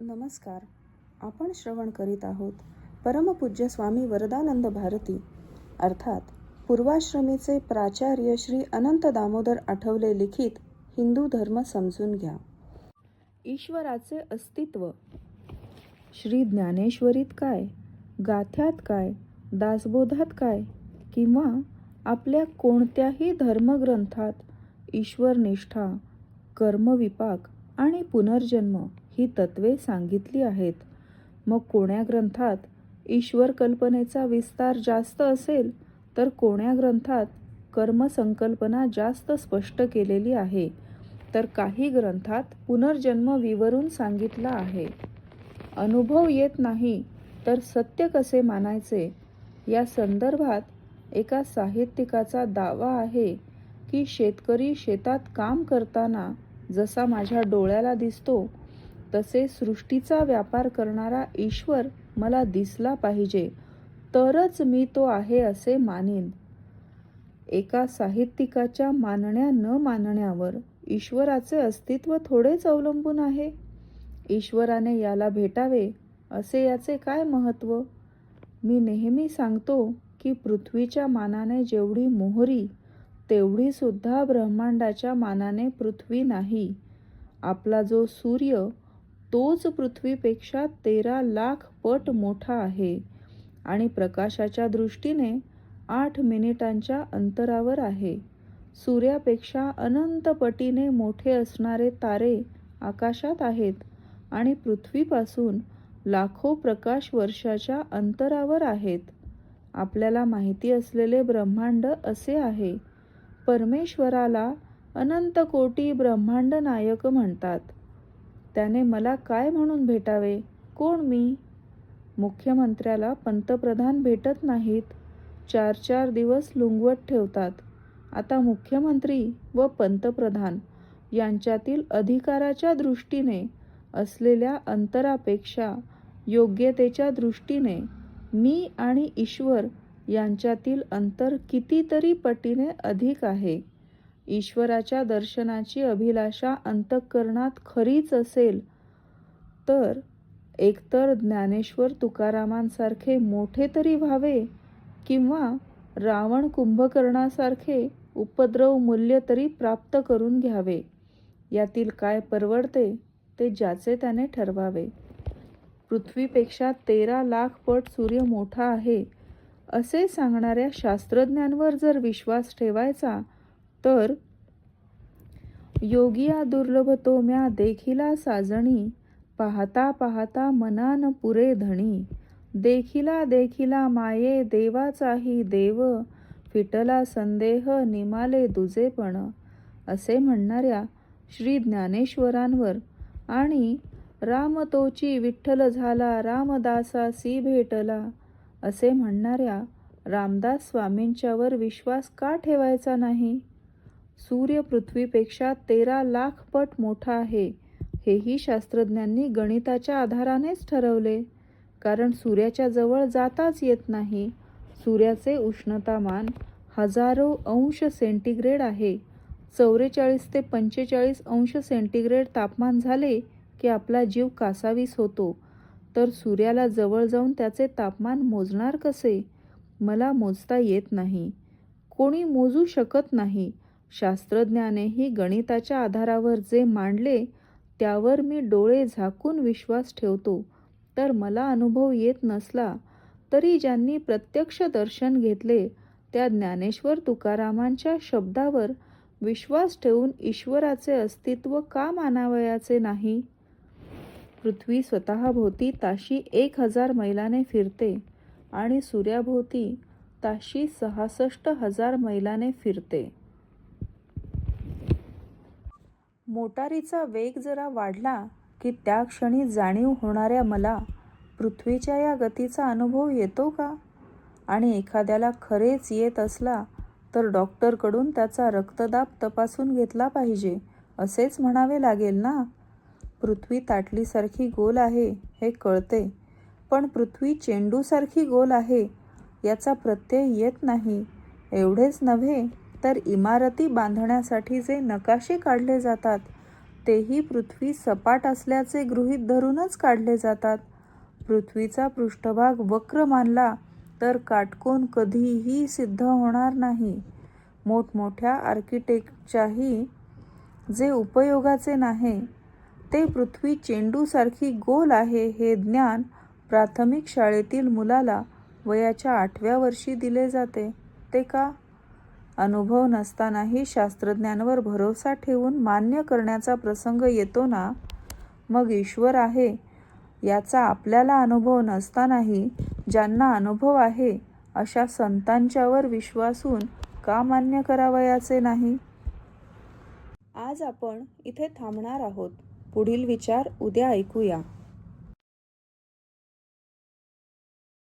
नमस्कार. आपण श्रवण करीत आहोत परमपूज्य स्वामी वरदानंद भारती. अर्थात पूर्वाश्रमीचे प्राचार्य श्री अनंत दामोदर आठवले लिखित हिंदू धर्म समजून घ्या. ईश्वराचे अस्तित्व. श्री ज्ञानेश्वरीत काय? गाथ्यात काय? दासबोधात काय? किंवा आपल्या कोणत्याही धर्मग्रंथात ईश्वरनिष्ठा कर्मविपाक आणि पुनर्जन्म ही तत्वे सांगितली आहेत. मग कोण्या ग्रंथात ईश्वर कल्पनेचा विस्तार जास्त असेल तर कोण्या ग्रंथात कर्मसंकल्पना जास्त स्पष्ट केलेली आहे? तर काही ग्रंथात पुनर्जन्म विवरून सांगितला आहे. अनुभव येत नाही तर सत्य कसे मानायचे? या संदर्भात एका साहित्यिकाचा दावा आहे की शेतकरी शेतात काम करताना जसा माझ्या डोळ्याला दिसतो तसे सृष्टीचा व्यापार करणारा ईश्वर मला दिसला पाहिजे तरच मी तो आहे असे मानेन. एका साहित्यिकाच्या मानण्या न मानण्यावर ईश्वराचे अस्तित्व थोडेच अवलंबून आहे. ईश्वराने याला भेटावे असे याचे काय महत्त्व मी नेहमी सांगतो की पृथ्वीच्या मानाने जेवढी मोहरी तेवढी सुद्धा ब्रह्मांडाच्या मानाने पृथ्वी नाही. आपला जो सूर्य तोच पृथ्वीपेक्षा तेरा लाख पट मोठा आहे आणि प्रकाशाच्या दृष्टीने आठ मिनिटांच्या अंतरावर आहे. सूर्यापेक्षा अनंत पटीने मोठे असणारे तारे आकाशात आहेत आणि पृथ्वीपासून लाखो प्रकाश वर्षाच्या अंतरावर आहेत. आपल्याला माहिती असलेले ब्रह्मांड असे आहे. परमेश्वराला अनंत कोटी ब्रह्मांड नायक म्हणतात. त्याने मला काय म्हणून भेटावे? कोण मी? मुख्यमंत्र्याला पंतप्रधान भेटत नाहीत. चार चार दिवस लुंगवत ठेवतात. आता मुख्यमंत्री व पंतप्रधान यांच्यातील अधिकाराच्या दृष्टीने असलेल्या अंतरापेक्षा योग्यतेच्या दृष्टीने मी आणि ईश्वर यांच्यातील अंतर कितीतरी पटीने अधिक आहे. ईश्वराच्या दर्शनाची अभिलाषा अंतःकरणात खरीच असेल तर एकतर ज्ञानेश्वर तुकारामांसारखे मोठे तरी व्हावे किंवा रावण कुंभकर्णासारखे उपद्रव मूल्य तरी प्राप्त करून घ्यावे. यातील काय परवडते ते ज्याचे त्याने ठरवावे. पृथ्वीपेक्षा तेरा लाख पट सूर्य मोठा आहे असे सांगणाऱ्या शास्त्रज्ञांवर जर विश्वास ठेवायचा तर योगिया दुर्लभ तो म्या देखिला साजणी पाहता पाहता मनान पुरे धणी. देखिला देखिला माये देवाचाही देव फिटला संदेह निमाले दुजेपण. असे म्हणणाऱ्या श्री ज्ञानेश्वरांवर आणि रामतोची विठ्ठल झाला रामदासासी भेटला. असे म्हणणाऱ्या रामदास स्वामींच्यावर विश्वास का ठेवायचा नाही? सूर्य पृथ्वीपेक्षा तेरा लाख पट मोठा आहे. हेही शास्त्रज्ञांनी गणिताच्या आधारानेच ठरवले. कारण सूर्याच्या जवळ जाताच येत नाही. सूर्याचे उष्णतामान हजारो अंश सेंटीग्रेड आहे. चौवेचाळीस ते पंचेचाळीस अंश सेंटीग्रेड तापमान झाले की आपला जीव कासावीस होतो. तर सूर्याला जवळ जाऊन त्याचे तापमान मोजणार कसे? मला मोजता येत नाही. कोणी मोजू शकत नाही. शास्त्रज्ञानेही गणिताच्या आधारावर जे मांडले त्यावर मी डोळे झाकून विश्वास ठेवतो. तर मला अनुभव येत नसला तरी ज्यांनी प्रत्यक्ष दर्शन घेतले त्या ज्ञानेश्वर तुकारामांच्या शब्दावर विश्वास ठेवून ईश्वराचे अस्तित्व का मानावयाचे नाही? पृथ्वी स्वतःभोवती ताशी एक हजार मैलाने फिरते आणि सूर्याभोवती ताशी सहासष्ट हजार मैलाने फिरते. मोटारीचा वेग जरा वाढला की त्या क्षणी जाणीव होणाऱ्या मला पृथ्वीच्या या गतीचा अनुभव येतो का? आणि एखाद्याला खरेच येत असला तर डॉक्टरकडून त्याचा रक्तदाब तपासून घेतला पाहिजे असेच म्हणावे लागेल ना? पृथ्वी ताटलीसारखी गोल आहे हे कळते. पण पृथ्वी चेंडूसारखी गोल आहे याचा प्रत्यय येत नाही एवढेच नव्हे? तर इमारती बांधण्यासाठी जे नकाशे काढले जातात तेही पृथ्वी सपाट असल्याचे गृहीत धरूनच काढले जातात. पृथ्वीचा पृष्ठभाग वक्र मानला तर काटकोन कधीही सिद्ध होणार नाही. मोठमोठ्या आर्किटेक्टच्याही जे उपयोगाचे नाही ते पृथ्वी चेंडूसारखी गोल आहे हे ज्ञान प्राथमिक शाळेतील मुलाला वयाच्या आठव्या वर्षी दिले जाते. ते का? अनुभव नसतानाही शास्त्रज्ञांवर भरोसा ठेवून मान्य करण्याचा प्रसंग येतो ना? मग ईश्वर आहे याचा आपल्याला अनुभव नसतानाही ज्यांना अनुभव आहे अशा संतांच्यावर विश्वासून का मान्य करावयाचे नाही? आज आपण इथे थांबणार आहोत. पुढील विचार उद्या ऐकूया.